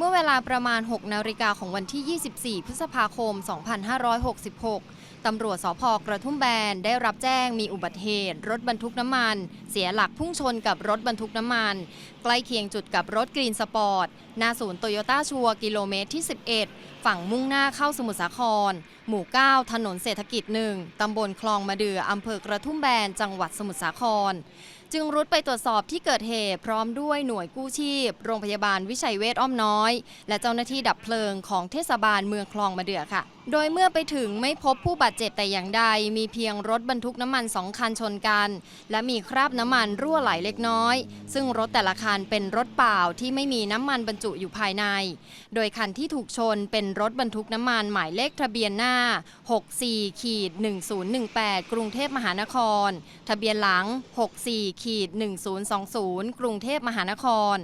เมื่อเวลาประมาณ 6 นาฬิกาของวันที่ 24 พฤษภาคม 2566 ตำรวจสพกระทุ่มแบนได้รับแจ้งมีอุบัติเหตุ รถบรรทุกน้ำมัน เสียหลักพุ่งชนกับรถบรรทุกน้ำมัน ใกล้เคียงจุดกับรถกรีนสปอร์ตหน้าศูนย์โตโยต้าชัวกิโลเมตรที่ 11 ฝั่งมุ่งหน้าเข้าสมุทรสาคร หมู่ 9 ถนนเศรษฐกิจหนึ่งตำบลคลองมะเดื่ออำเภอกระทุ่มแบนจังหวัดสมุทรสาคร จึงรุดไปตรวจสอบที่เกิดเหตุ พร้อมด้วยหน่วยกู้ชีพ โรงพยาบาลวิชัยเวชอ้อมน้อย และเจ้าหน้าที่ดับเพลิงของเทศบาลเมืองคลองมะเดื่อค่ะ โดยเมื่อไปถึงไม่พบผู้บาดเจ็บแต่อย่างใด มีเพียงรถบรรทุกน้ำมันสองคันชนกัน และมีคราบน้ำมันรั่วไหลเล็กน้อย ซึ่งรถแต่ละคันเป็นรถเปล่าที่ไม่มีน้ำมันบรรจุอยู่ภายใน โดยคันที่ถูกชนเป็นรถบรรทุกน้ำมันหมายเลขทะเบียนหน้า 64ขีด1018 กรุงเทพมหานคร ทะเบียนหลัง 64ขีด1020 กรุงเทพมหานคร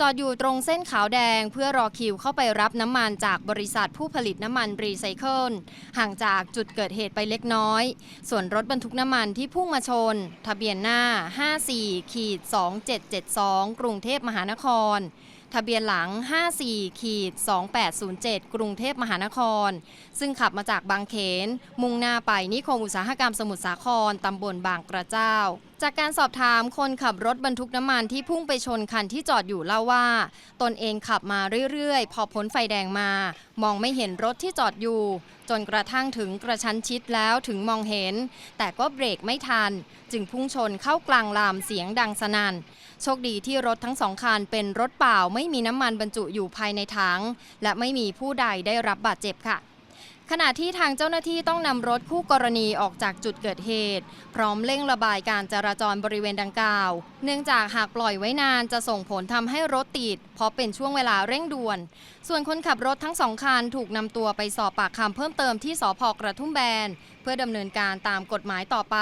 จอดอยู่ตรงเส้นขาวแดงเพื่อรอคิวเข้าไปรับน้ำมันจากบริษัทผู้ผลิตน้ำมันรีไซเคิลห่างจากจุดเกิดเหตุไปเล็กน้อย ส่วนรถบรรทุกน้ำมันที่พุ่งมาชน ทะเบียนหน้า 54ขีด2772 กรุงเทพมหานคร ทะเบียนหลัง 54ขีด2807 กรุงเทพมหานคร ซึ่งขับมาจากบางเขน มุ่งหน้าไปนิคมอุตสาหกรรมสมุทรสาครตำบลบางกระเจ้า จากการสอบถามคนขับรถบรรทุกน้ำมันที่พุ่งไปชนคันที่จอดอยู่เล่าว่า ตนเองขับมาเรื่อยๆ พอพ้นไฟแดงมา มองไม่เห็นรถที่จอดอยู่ จนกระทั่งถึงกระชั้นชิดแล้วถึงมองเห็น แต่ก็เบรกไม่ทัน จึงพุ่งชนเข้ากลางลามเสียงดังสนั่นโชคดีที่รถทั้งสองคันเป็นรถเปล่าไม่มีน้ำมันบรรจุอยู่ภายในถังและไม่มีผู้ใดได้รับบาดเจ็บค่ะขณะที่ทางเจ้าหน้าที่ต้องนำรถคู่กรณีออกจากจุดเกิดเหตุ พร้อมเร่งระบายการจราจรบริเวณดังกล่าว เนื่องจากหากปล่อยไว้นานจะส่งผลทำให้รถติด เพราะเป็นช่วงเวลาเร่งด่วน ส่วนคนขับรถทั้งสองคันถูกนำตัวไปสอบปากคำเพิ่มเติมที่สพกระทุ่มแบน เพื่อดำเนินการตามกฎหมายต่อไป